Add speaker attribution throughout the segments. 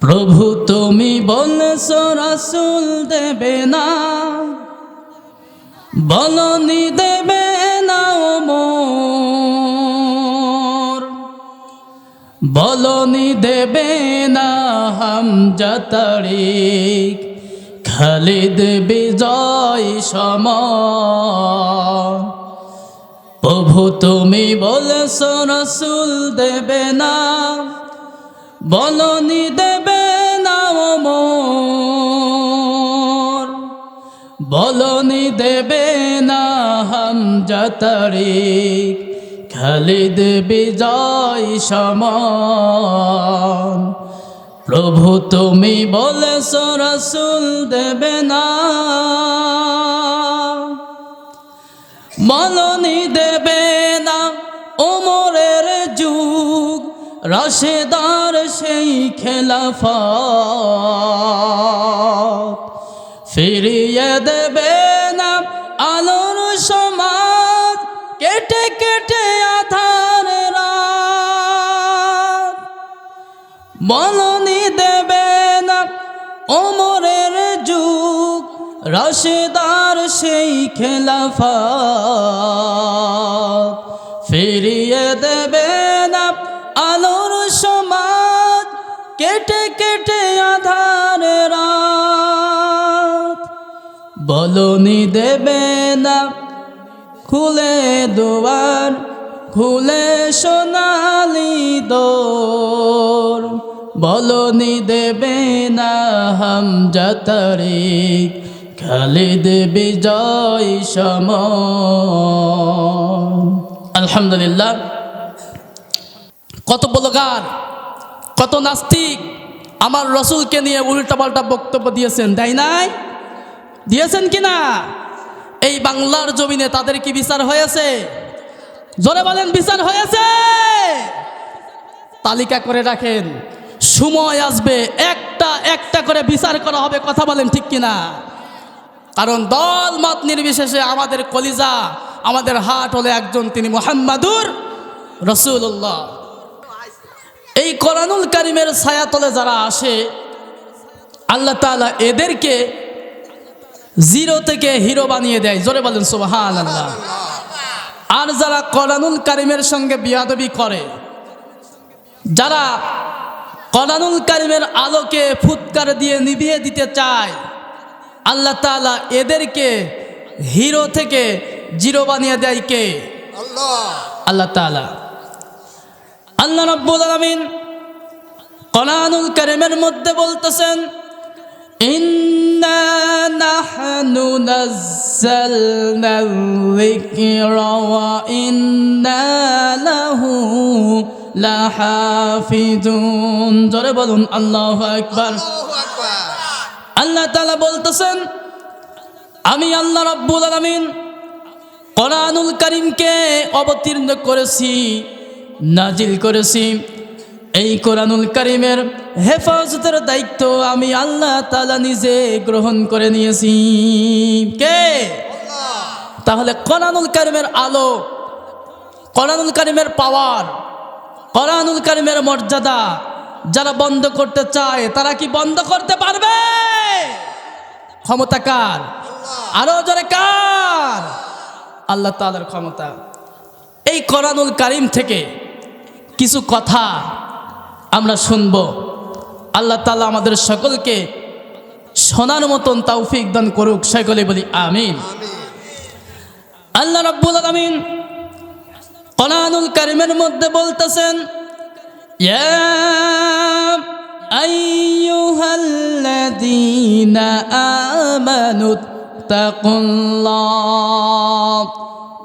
Speaker 1: প্রভু, তুমি বলছ, রাসুল দেবে না। বলনি দেবে না মোর। বলনি দেবে না হাম তারিক, খালিদ বিজয় সমান প্রভু, তুমি বলছ, রসুল দেবে না। বলনি দেবে তারিক খালিদ বিজয় সমান। প্রভু তুমি বলেছ, রসুল দেবে না। মলনি দেবে না ওমরের যুগ, রশেদার সেই খেলাফা ফিরিয়ে দেবে বলনি দেবে না ওমরের যুগ, রশেদার সেই খেলাফা ফিরিয়ে দেবে না আলোর সমাজ, কেটে কেটে আধার রাত। বলনি দেবে না খুলে দুয়ার, খুলে সোনালি দোর। বলনি দেবে না হাম তারিক খালিদ বিজয় সম। আলহামদুলিল্লাহ। কত বলগার, কত নাস্তিক আমার রসুলকে নিয়ে উল্টাপাল্টা বক্তব্য দিয়েছেন, তাই নাই? দিয়েছেন কি না? এই বাংলার জমিনে তাদের কি বিচার হয়েছে? জোরে বলেন, বিচার হয়েছে? তালিকা করে রাখেন। সময় আসবে, একটা একটা করে বিচার করা হবে, কথা বলেন ঠিক কিনা? কারণ দল মত নির্বিশেষে আমাদের কলিজা, আমাদের হাট হলে একজন, তিনি মোহাম্মদুর রসুল্লাহ এই কোরআনুল কারিমের ছায়াতলে যারা আসে, আল্লাহ তাআলা এদেরকে জিরো থেকে হিরো বানিয়ে দেয়। জোরে বলেন সুবাহান আল্লাহ আর যারা কোরআনুল কারিমের সঙ্গে বিয়াদবি করে, যারা কোরআনুল কারিমের আলোকে ফুৎকার দিয়ে নিভিয়ে দিতে চায় আল্লাহ তাআলা এদেরকে হিরো থেকে জিরো বানিয়ে দেয় কে আল্লাহ তাআলা আল্লাহ রব্বুল আলামিন কোরআনুল কারিমের মধ্যে বলতেছেন إنا نحن نزلنا الذكر وإنا له লাহাফিজুন জোরে বলুন আল্লাহু আকবার। আল্লাহ তাআলা বলতেছেন আমি আল্লাহ রাব্বুল আলামিন কোরআনুল কারীমকে অবতীর্ণ করেছি নাজিল করেছি। এই কোরআনুল কারিমের হেফাজতের দায়িত্ব আমি আল্লাহ তালা নিজে গ্রহণ করে নিয়েছি। কে? তাহলে কোরআনুল কারিমের আলো কোরআনুল কারিমের পাওয়ার কোরআনুল কারিমের মর্যাদা যারা বন্ধ করতে চায়, তারা কি বন্ধ করতে পারবে? ক্ষমতা কার? আরও জোরে কার? আল্লাহ তাআলার ক্ষমতা। এই কোরআনুল কারিম থেকে কিছু কথা আমরা শুনব। আল্লাহ তাআলা আমাদের সকলকে শোনার মতন তৌফিক দান করুক, সকলে বলি আমিন। আল্লাহ রাব্বুল আলামিন কোরআনুল কারিমের মধ্যে বলতেছেন, ইয়া আইয়ুহাল্লাযীনা আমানু তাকুল্লাহ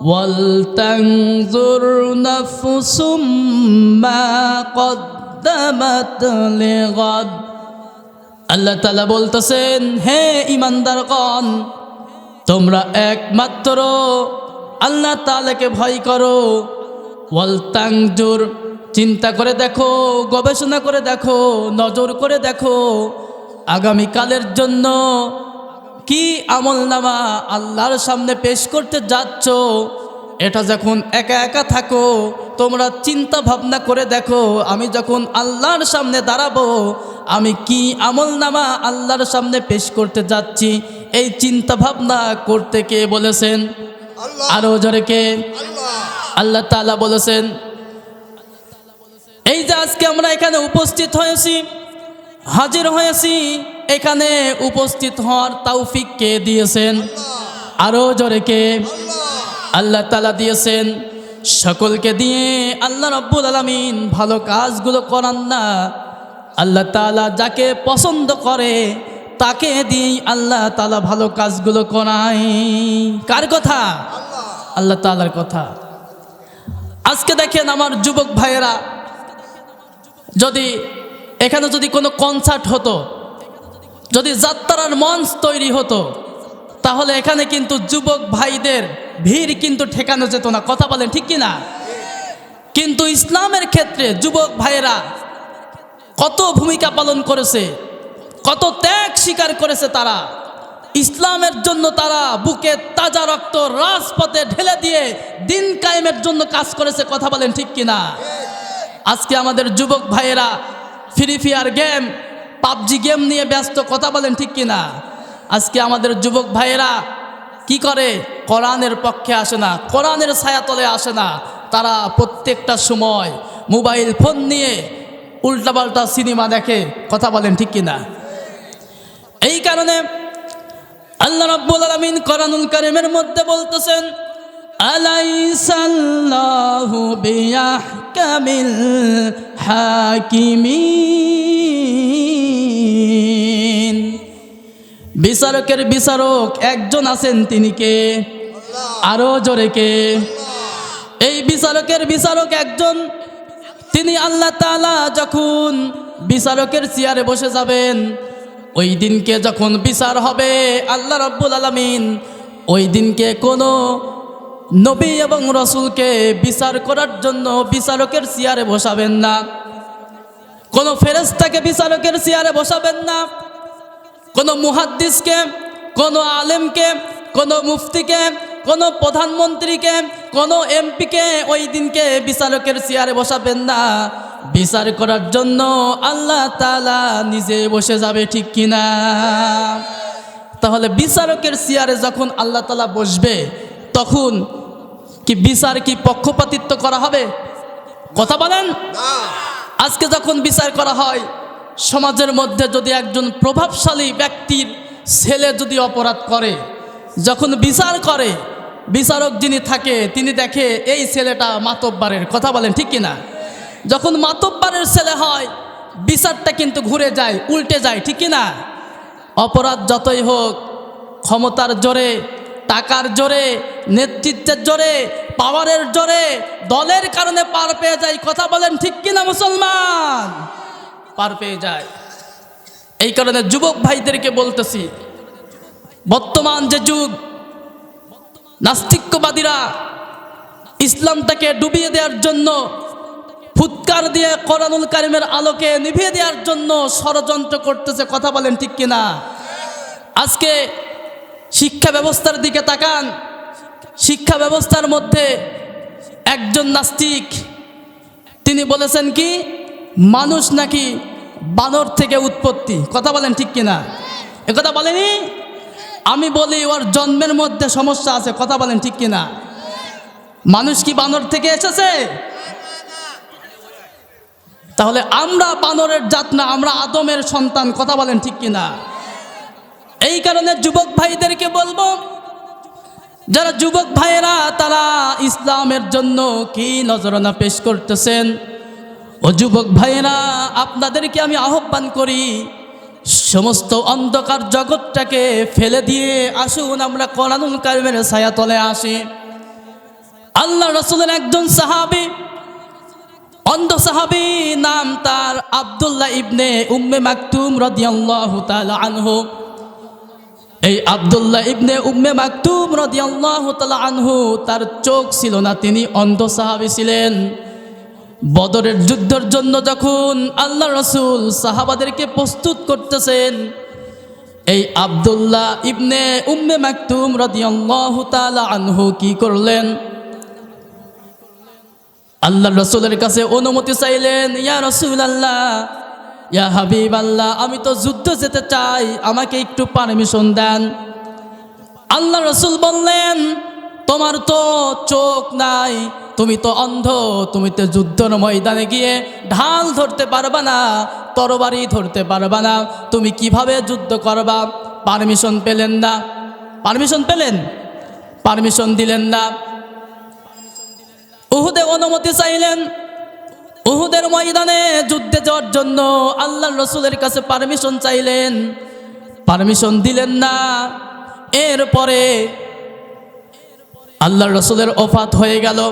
Speaker 1: ওয়ালতানজুর নাফসুম মা কদ্দামাত লিগাদ। আল্লাহ তাআলা বলতেছেন, হে ইমানদারগণ তোমরা একমাত্র আল্লাহ তাআলাকে ভয় করো। ওয়াল তাংজুর চিন্তা করে দেখো, গবেষণা করে দেখো, নজর করে দেখো, আগামীকালের জন্য কি আমল নামা আল্লাহর সামনে পেশ করতে যাচ্ছ? এটা যখন একা একা থাকো, তোমরা চিন্তা ভাবনা করে দেখো, আমি যখন আল্লাহর সামনে দাঁড়াবো, আমি কি আমল নামা আল্লাহর সামনে পেশ করতে যাচ্ছি? এই চিন্তা ভাবনা করতে কে বলেছেন? আরও জোরে কে?
Speaker 2: আল্লাহ।
Speaker 1: তাআলা বলেছেন এই যে আজকে আমরা এখানে উপস্থিত হয়েছি হাজির হয়েছি এখানে উপস্থিত হওয়ার তৌফিক কে দিয়েছেন? আরও জোরে কে? আল্লাহ। তালা দিয়েছেন সকলকে দিয়ে আল্লাহ রব্বুল আলমিন ভালো কাজগুলো করান না। আল্লাহ তালা যাকে পছন্দ করে তাকে দিয়েই আল্লাহ তালা ভালো কাজগুলো করাই কার কথা? আল্লাহ তালার কথা। আজকে দেখেন আমার যুবক ভাইয়েরা, যদি এখানে যদি কোনো কনসার্ট হতো, যদি যাত্রার মঞ্চ তৈরি হতো, তাহলে এখানে কিন্তু যুবক ভাইদের ভিড় কিন্তু ঠেকানো যেত না। কথা বলেন ঠিক কি না কিন্তু ইসলামের ক্ষেত্রে যুবক ভাইয়েরা কত ভূমিকা পালন করেছে কত ত্যাগ স্বীকার করেছে তারা। ইসলামের জন্য তারা বুকে তাজা রক্ত রাজপথে ঢেলে দিয়ে দিন কায়েমের জন্য কাজ করেছে, কথা বলেন ঠিক কিনা? আজকে আমাদের যুবক ভাইয়েরা free fire game PUBG game নিয়ে ব্যস্ত, কথা বলেন ঠিক কিনা? আজকে আমাদের যুবক ভাইয়েরা কি করে? কোরআনের পক্ষে আসে না, কোরআনের ছায়াতলে আসে না। তারা প্রত্যেকটা সময় মোবাইল ফোন নিয়ে উল্টাপাল্টা সিনেমা দেখে, কথা বলেন ঠিক কিনা? এই কারণে আল্লাহ রাব্বুল আলামিন কোরআনুল কারীমের মধ্যে বলতেছেন, আলাইসাল্লাহু বিয়াহকামিল হাকিমিন। বিচারকের বিচারক একজন আছেন তিনি কে? আরও জোরে কে? এই বিচারকের বিচারক একজন, তিনি আল্লাহ তাআলা যখন বিচারকের চেয়ারে বসে যাবেন ওই দিনকে যখন বিচার হবে, আল্লাহ রব্বুল আলমিন ওই দিনকে কোনো নবী এবং রসুলকে বিচার করার জন্য বিচারকের চেয়ারে বসাবেন না। কোনো ফেরেস্তাকে বিচারকের চেয়ারে বসাবেন না। কোনো মুহাদ্দিসকে, কোনো আলেমকে, কোনো মুফতিকে, কোনো প্রধানমন্ত্রীকে, কোনো এমপিকে ওই দিনকে বিচারকের চেয়ারে বসাবেন না। বিচার করার জন্য আল্লাহ তালা নিজে বসে যাবে ঠিক কিনা? তাহলে বিচারকের চেয়ারে যখন আল্লাহ তালা বসবে তখন কি বিচার কি পক্ষপাতিত্ব করা হবে? কথা বলেন? আজকে যখন বিচার করা হয় সমাজের মধ্যে যদি একজন প্রভাবশালী ব্যক্তির ছেলে যদি অপরাধ করে যখন বিচার করে বিচারক যিনি থাকে তিনি দেখে এই ছেলেটা মাতব্বারের। কথা বলেন ঠিক কিনা? যখন মাতব্বারের ছেলে হয়, বিচারটা কিন্তু ঘুরে যায়, উল্টে যায়, ঠিক কিনা অপরাধ যতই হোক, ক্ষমতার জোরে, টাকার জোরে, নেতৃত্বের জোরে, পাওয়ারের জোরে, দলের কারণে পার পেয়ে যায়, কথা বলেন ঠিক কিনা মুসলমান? পার পেয়ে যায়। এই কারণে যুবক ভাইদেরকে বলতেছি, বর্তমান যে যুগ নাস্তিক্যবাদীরা ইসলামটাকে ডুবিয়ে দেওয়ার জন্য ফুৎকার দিয়ে কোরআনুল কারিমের আলোকে নিভিয়ে দেওয়ার জন্য ষড়যন্ত্র করতেছে, কথা বলেন ঠিক কিনা? আজকে শিক্ষা ব্যবস্থার দিকে তাকান। শিক্ষা ব্যবস্থার মধ্যে একজন নাস্তিক, তিনি বলেছেন কি, মানুষ নাকি বানর থেকে উৎপত্তি। কথা বলেন ঠিক কিনা? কথা বলেনি? আমি বলি, ওর জন্মের মধ্যে সমস্যা আছে, কথা বলেন ঠিক কিনা? মানুষ কি বানর থেকে এসেছে? তাহলে আমরা বানরের জাত না, আমরা আদমের সন্তান, কথা বলেন ঠিক কিনা? এই কারণে যুবক ভাইদেরকে বলব, যারা যুবক ভাইয়েরা, তারা ইসলামের জন্য কি নজরানা পেশ করতেছেন? ও যুবক ভাইয়েরা, আপনাদেরকে আমি আহ্বান করি, সমস্ত অন্ধকার জগৎটাকে ফেলে দিয়ে আসুন, আমরা কোরআনুল কারিমের ছায়াতলে আসি। আল্লাহ রসুলের একজন সাহাবী অন্ধ সাহাবী নাম তার আব্দুল্লাহ ইবনে উম্মে মাকতুম রাদিয়াল্লাহু তাআলা আনহু। এই আব্দুল্লাহ ইবনে উম্মে মাকতুম রাদিয়াল্লাহু তাআলা আনহু, তার চোখ ছিল না, তিনি অন্ধ সাহাবী ছিলেন। বদরের যুদ্ধের জন্য যখন আল্লাহ রসুল সাহাবাদেরকে প্রস্তুত করতেছেন, এই আব্দুল্লাহ ইবনে উম্মে মাকতুম রাদিয়াল্লাহু তাআলা আনহু কি করলেন? আল্লাহ রসুলের কাছে অনুমতি চাইলেন, ইয়া রসুল আল্লাহ ইয়া হাবিব আল্লাহ আমি তো যুদ্ধ যেতে চাই, আমাকে একটু পারমিশন দেন। আল্লাহ রসুল বললেন, তোমার তো চোখ নাই, তুমি তো অন্ধ, তুমি তো যুদ্ধর ময়দানে গিয়ে ঢাল ধরতে পারবা না, তরবারি ধরতে পারবা না, তুমি কীভাবে যুদ্ধ করবা? পারমিশন পেলেন না। পারমিশন পেলেন? পারমিশন দিলেন না। উহুদে অনুমতি চাইলেন। উহুদের ময়দানে যুদ্ধে যাওয়ার জন্য আল্লাহ রসুলের কাছে পারমিশন চাইলেন। পারমিশন দিলেন না। এরপরে আল্লাহ রসুলের অফাত হয়ে গেল।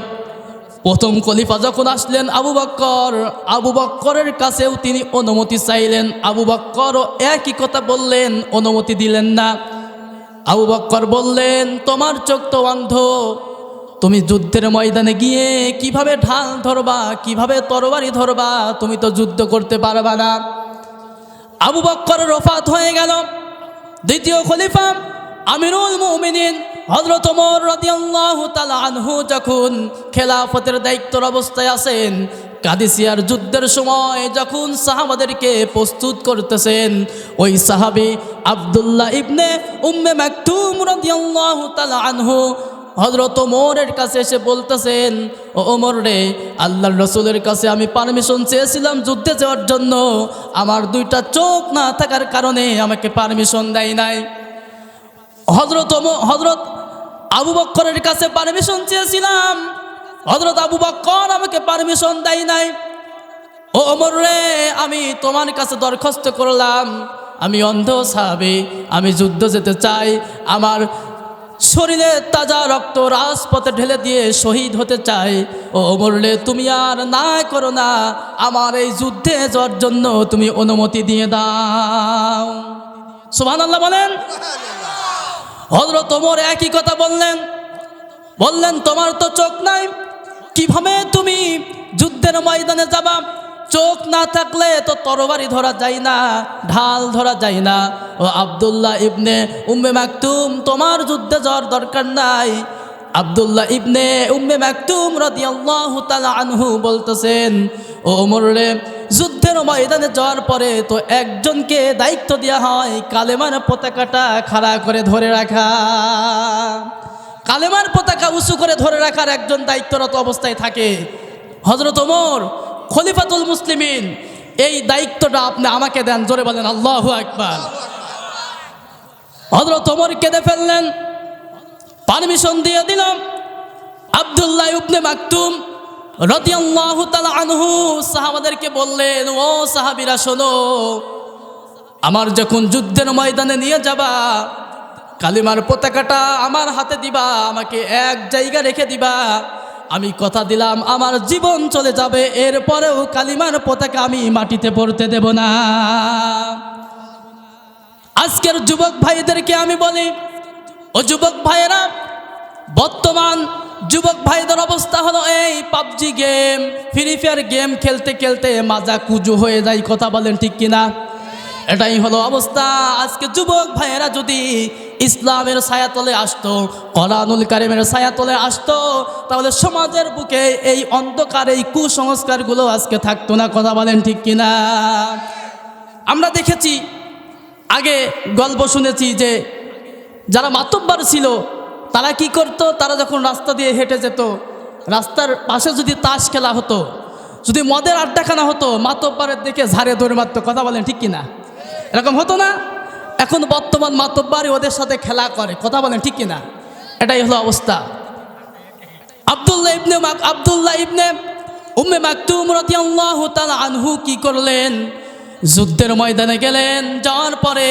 Speaker 1: প্রথম খলিফা যখন আসলেন আবু বক্কর, আবু বক্করের কাছেও তিনি অনুমতি চাইলেন। আবু বক্কর একই কথা বললেন, অনুমতি দিলেন না। আবু বক্কর বললেন, তোমার চোখ তো অন্ধ তুমি যুদ্ধের ময়দানে গিয়ে কীভাবে ঢাল ধরবা, কীভাবে তরবারি ধরবা, তুমি তো যুদ্ধ করতে পারবা না। আবু বক্কর রফাত হয়ে গেল। দ্বিতীয় খলিফা আমিরুল মুমিনিন হজরত রাদিয়াল্লাহু তাআলা আনহু যখন খেলাফতের দায়িত্বর অবস্থায় আছেন, কাদিসিয়ার যুদ্ধের সময় যখন সাহাবাদেরকে প্রস্তুত করতেছেন, ওই সাহাবী আব্দুল্লাহ ইবনে উম্মে মাকতুম রাদিয়াল্লাহু তাআলা আনহু হজরত ওমরের কাছে এসে বলতেছেন, ও ওমর রে, আল্লাহর রসুলের কাছে আমি পারমিশন চেয়েছিলাম যুদ্ধে যাওয়ার জন্য। আমার দুইটা চোখ না থাকার কারণে আমাকে পারমিশন দেয় নাই। হজরত হজরত আবু বক্করের কাছে পারমিশন চেয়েছিলাম। হজরত আবু বক্কর আমাকে পারমিশন দেয় নাই। ও অমর রে, আমি তোমার কাছে দরখাস্ত করলাম। আমি অন্ধ সাহাবে, আমি যুদ্ধ যেতে চাই। আমার শরীরে তাজা রক্ত রাজপথে ঢেলে দিয়ে শহীদ হতে চাই ও বললে, তুমি আর না করো না, আমার এই যুদ্ধে যাওয়ার জন্য তুমি অনুমতি দিয়ে দাও। সুবহান আল্লাহ বলেন। হজরত ওমর একই কথা বললেন। বললেন, তোমার তো চোখ নাই, কীভাবে তুমি যুদ্ধের ময়দানে যাবা? চোখ না থাকলে তো তরবারি ধরা যায় না, ঢাল ধরা যায় না। ও আবদুল্লাহ ইবনে উম্মে মাকতুম, তোমার যুদ্ধে যাওয়ার দরকার নাই। আবদুল্লাহ ইবনে উম্মে মাকতুম রাদিয়াল্লাহু তাআলা আনহু বলতেছেন, ও ওমর যুদ্ধের ময়দানে যাওয়ার পরে তো একজনকে দায়িত্ব দেওয়া হয় কালেমার পতাকাটা খাড়া করে ধরে রাখা। কালেমার পতাকা উঁচু করে ধরে রাখার একজন দায়িত্বরত অবস্থায় থাকে। হজরত ওমর খলিফাতুল মুসলিমিন, এই দায়িত্বটা আপনি আমাকে দেন, জোরে বলেন, আল্লাহ একবার হজরত ওমর কেঁদে ফেললেন পারমিশন দিয়ে দিলাম। আবদুল্লাহ ইবনে মাকতুম রদিয়াল্লাহু তাআলা আনহু সাহাবাদেরকে বললেন, ও সাহাবীরা, শোনো, আমার যখন যুদ্ধের ময়দানে নিয়ে যাবা, কালিমার পতাকাটা আমার হাতে দিবা, আমাকে এক জায়গা রেখে দিবা আমি কথা দিলাম, আমার জীবন চলে যাবে, এরপরেও কালিমার পতাকা আমি মাটিতে পড়তে দেব না। আজকের যুবক ভাইদেরকে আমি বলি, ও যুবক ভাইয়েরা, বর্তমান যুবক ভাইদের অবস্থা হলো এই PUBG game free fire game খেলতে খেলতে মাজা কুজু হয়ে যায়, কথা বলেন ঠিক কিনা? এটাই হলো অবস্থা। আজকে যুবক ভাইয়েরা যদি ইসলামের ছায়াতলে আসতো করানুল কারিমের ছায়াতলে আসতো। তাহলে সমাজের বুকে এই অন্ধকার, এই কুসংস্কারগুলো আজকে থাকতো না, কথা বলেন ঠিক কিনা? আমরা দেখেছি, আগে গল্প শুনেছি যে যারা মাতব্বার ছিল, তারা কি করত? তারা যখন রাস্তা দিয়ে হেঁটে যেত, রাস্তার পাশে যদি তাস খেলা হতো, যদি মদের আড্ডাখানা হতো, মাতব্বারের দিকে ঝাড়ে দৌড়ে মারত, কথা বলেন ঠিক কিনা? এরকম হতো না? এখন বর্তমান মাতব্বারি ওদের সাথে খেলা করে। কথা বলেন, ঠিক কিনা? এটাই হলো অবস্থা। আবদুল্লাহ ইবনে আবদুল্লাহ ইবনে উম্মে মাকতুম রাদিয়াল্লাহু তাআলা আনহু কি করলেন? যুদ্ধের ময়দানে গেলেন। যাওয়ার পরে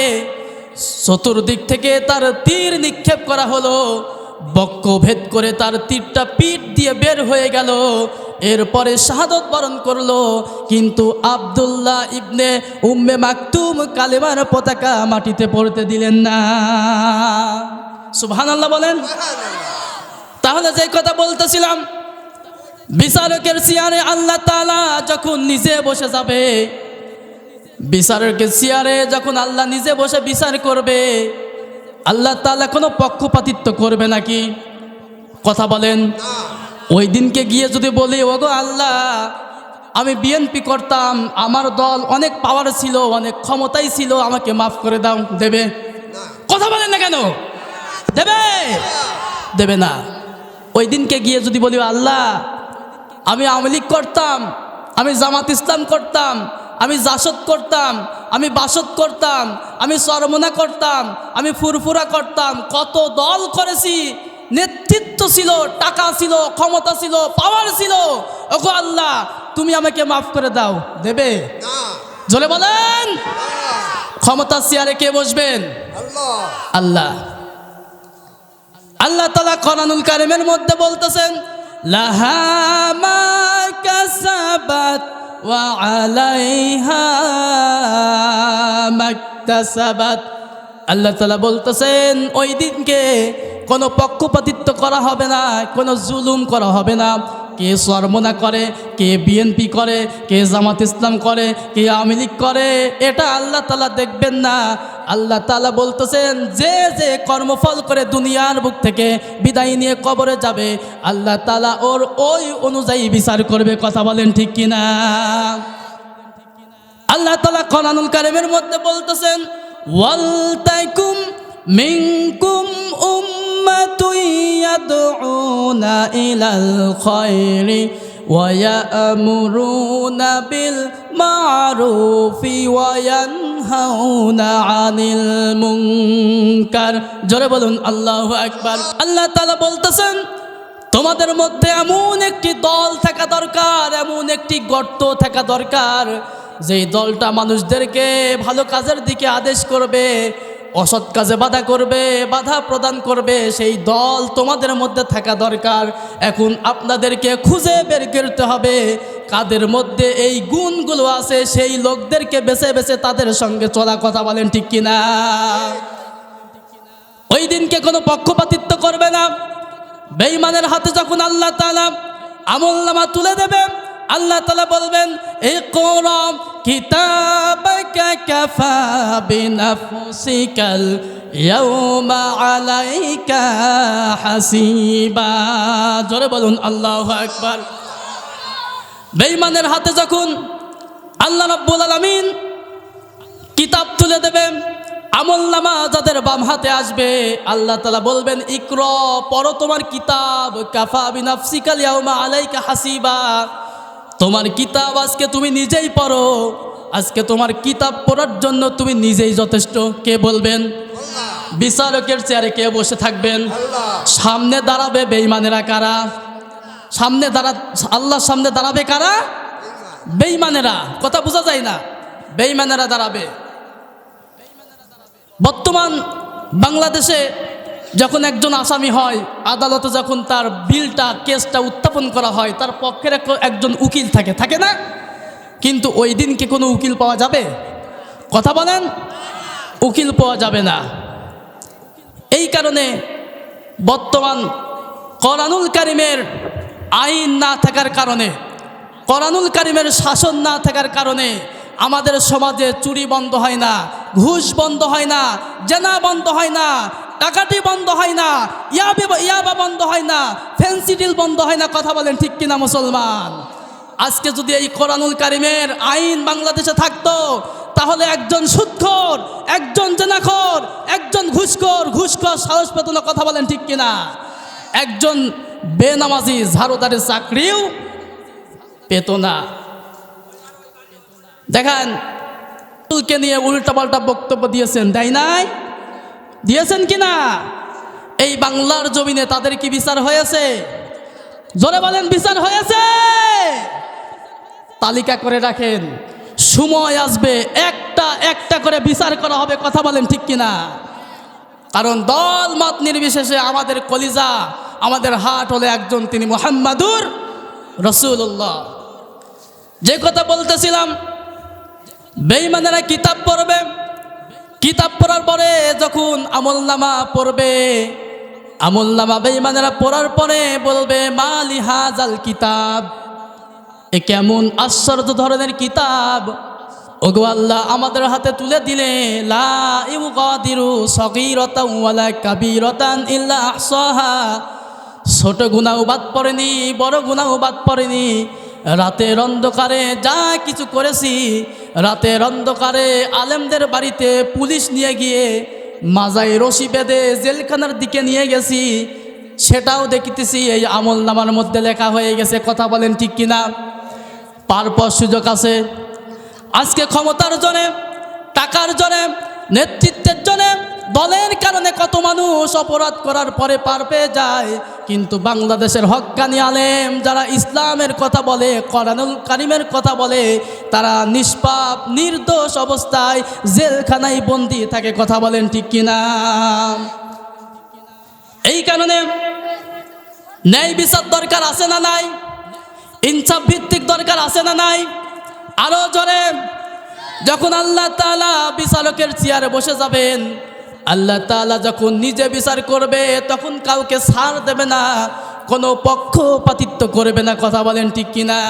Speaker 1: চতুর্দিক থেকে তার তীর নিক্ষেপ করা হলো। বক্ষ ভেদ করে তার তীরটা পিঠ দিয়ে বের হয়ে গেল। এরপরে শাহাদত বরণ করল। কিন্তু আবদুল্লাহ ইবনে উম্মে মাকতুম কালেমার পতাকা মাটিতে পড়তে দিলেন না। সুবহানাল্লাহ বলেন। তাহলে যে কথা বলতেছিলাম, বিচারকের চেয়ারে আল্লাহ তাআলা যখন নিজে বসে যাবে, বিচারকের চেয়ারে যখন আল্লাহ নিজে বসে বিচার করবে আল্লাহ তালা কোনো পক্ষপাতিত্ব করবে নাকি? কথা বলেন। ওই দিনকে গিয়ে যদি বলি, ওগো আল্লাহ, আমি বিএনপি করতাম, আমার দল অনেক পাওয়ার ছিল, অনেক ক্ষমতাই ছিল, আমাকে মাফ করে দাও। দেবে? কথা বলেন না কেন? দেবে? দেবে না। ওই দিনকে গিয়ে যদি বলি, আল্লাহ, আমি আওয়ামী লীগ করতাম, আমি জামাত ইসলাম করতাম, আমি জাসদ করতাম আমি বাসদ করতাম আমি সরমনা করতাম আমি ফুরফুরা করতাম কত দল করেছি নেতৃত্ব ছিল টাকা ছিল ক্ষমতা ছিল পাওয়ার ছিল। ওগো আল্লাহ তুমি আমাকে মাফ করে দাও। দেবে? জলে বলেন। ক্ষমতা চেয়ারে কে বসবেন? আল্লাহ। আল্লাহ। তালা করানুল কারিমের মধ্যে বলতেছেন লাহা মা কাসাবাত ওয়া আলাইহা মাকতাসাবাত। আল্লাহ তালা বলতেছেন, ওই দিনকে কোনো পক্ষপাতিত্ব করা হবে না, কোনো জুলুম করা হবে না। কে সরমনা করে, কে বিএনপি করে, কে জামাত ইসলাম করে, কে আওয়ামী লীগ করে, এটা আল্লাহ তালা দেখবেন না। আল্লাহ তালা বলতেছেন, যে যে কর্মফল করে দুনিয়ার বুক থেকে বিদায় নিয়ে কবরে যাবে, আল্লাহ তালা ওর ওই অনুযায়ী বিচার করবে। কথা বলেন ঠিক কিনা আল্লাহ তালা করানুল কারিমের মধ্যে বলতেছেন, ওয়াল তাইকুম মিনকুম উম্মাতুন ইয়াদউনা। ওয়া ইয়ামুরুনা বিল মারুফি ওয়া ইয়ানহাউনা আনিল মুনকার জোরে বলুন, আল্লাহু আকবার। আল্লাহ তাআলা বলতেছেন, তোমাদের মধ্যে এমন একটি দল থাকা দরকার, এমন একটি গর্ত থাকা দরকার, যেই দলটা মানুষদেরকে ভালো কাজের দিকে আদেশ করবে অসৎ কাজে বাধা করবে, বাধা প্রদান করবে, সেই দল তোমাদের মধ্যে থাকা দরকার। এখন আপনাদেরকে খুঁজে বের করতে হবে, কাদের মধ্যে এই গুণগুলো আছে, সেই লোকদেরকে বেছে বেছে তাদের সঙ্গে চলা কথা বলেন ঠিক কিনা? ওই দিনকে কোনো পক্ষপাতিত্ব করবে না। বেঈমানের হাতে যখন আল্লাহ তালা আমল নামা তুলে দেবে আল্লাহ তালা বলবেন এ কোরম কিতাবাকা কাফা বিনাফসিকাল ইয়াউমা আলাইকা হাসিবা। জোরে বলুন, আল্লাহু আকবার। বেঈমানের হাতে যখন আল্লাহ রাব্বুল আলামিন কিতাব তুলে দেবেন, আমল নামা যাদের বাম হাতে আসবে, আল্লাহ তালা বলবেন, ইক্র, পড়ো তোমার কিতাব, কাফা বিনাফসিকাল ইয়াউমা আলাইকা হাসিবা। তোমার কিতাব আজকে তুমি নিজেই পড়ো। আজকে তোমার কিতাব পড়ার জন্য তুমি নিজেই যথেষ্ট। কে বলবেন? বিচারকের চেয়ারে কে বসে থাকবেন? সামনে দাঁড়াবে বেইমানেরা কারা? সামনে দাঁড়া আল্লাহর সামনে দাঁড়াবে কারা? বেইমানেরা কথা বোঝা যায় না। বেইমানেরা দাঁড়াবে। বর্তমান বাংলাদেশে যখন একজন আসামি হয়, আদালতে যখন তার বিলটা, কেসটা উত্থাপন করা হয়, তার পক্ষের একজন উকিল থাকে থাকে না? কিন্তু ওই দিনকে কোনো উকিল পাওয়া যাবে? কথা বলেন। উকিল পাওয়া যাবে না। এই কারণে বর্তমান করানুল কারিমের আইন না থাকার কারণে করানুল কারিমের শাসন না থাকার কারণে আমাদের সমাজে চুরি বন্ধ হয় না, ঘুষ বন্ধ হয় না, জেনা বন্ধ হয় না টাকাটি বন্ধ হয় না, ইয়াবে ইয়াবা বন্ধ হয় না, ফেন্সি ডিল বন্ধ হয় না, কথা বলেন ঠিক কিনা মুসলমান? আজকে যদি এই কোরআনুল কারিমের আইন বাংলাদেশে থাকতো, তাহলে একজন সুদখোর একজন জেনাখোর, একজন ঘুষখোর ঘুষখোর সাহস পেত না, কথা বলেন ঠিক কিনা? একজন বেনামাজি ঝাড়ুদারের চাকরিও পেত না। দেখেন নিয়ে উল্টাপাল্টা বক্তব্য দিয়েছেন তাই নাই? দিয়েছেন কি না এই বাংলার জমিনে তাদের কি বিচার হয়েছে? জোরে বলেন, বিচার হয়েছে। তালিকা করে রাখেন। সময় আসবে, একটা একটা করে বিচার করা হবে, কথা বলেন ঠিক কিনা? কারণ দল মত নির্বিশেষে আমাদের কলিজা, আমাদের হাট হলে একজন, তিনি মোহাম্মদুর রসুল্লাহ যে কথা বলতেছিলাম বেইমানেরা কিতাব পড়বে কিতাব পড়ার পরে যখন আমলনামা পড়বে, আমলনামা বেইমানেরা পড়ার পরে বলবে, মালি হাজাল কিতাব? এ কেমন আশ্চর্য ধরনের কিতাব। ওগো আল্লাহ, আমাদের হাতে তুলে দিলে, লা ছোট গুনাও বাদ পড়েনি, বড় গুনাও বাদ পড়েনি। রাতের অন্ধকারে যা কিছু করেছি, রাতের অন্ধকারে আলেমদের বাড়িতে পুলিশ নিয়ে গিয়ে মাজায় রশি বেঁধে জেলখানার দিকে নিয়ে গেছি। সেটাও দেখিতেছি, এই আমল নামার মধ্যে লেখা হয়ে গেছে, কথা বলেন ঠিক কিনা? পারপর সুযোগ আছে। আজকে ক্ষমতার জনে, টাকার জনে, নেতৃত্বের জনে, দলের কারণে কত মানুষ অপরাধ করার পরে পার পেয়ে যায় কিন্তু বাংলাদেশের হক্কানি আলেম যারা ইসলামের কথা বলে করানুল কারিমের কথা বলে, তারা নিষ্পাপ, নির্দোষ অবস্থায় জেলখানায় বন্দি থাকে। কথা বলেন ঠিক কিনা? এই কারণে ন্যায় বিচার দরকার আছে না নাই? ইনসাফ ভিত্তিক দরকার আছে না নাই? আরও জোরে, যখন আল্লাহ তালা বিচারকের চেয়ারে বসে যাবেন আল্লাহ তালা যখন নিজে বিচার করবে, তখন কাউকে সার দেবে না, কোনো পক্ষপাতিত্ব করবে না, কথা বলেন ঠিক কিনা?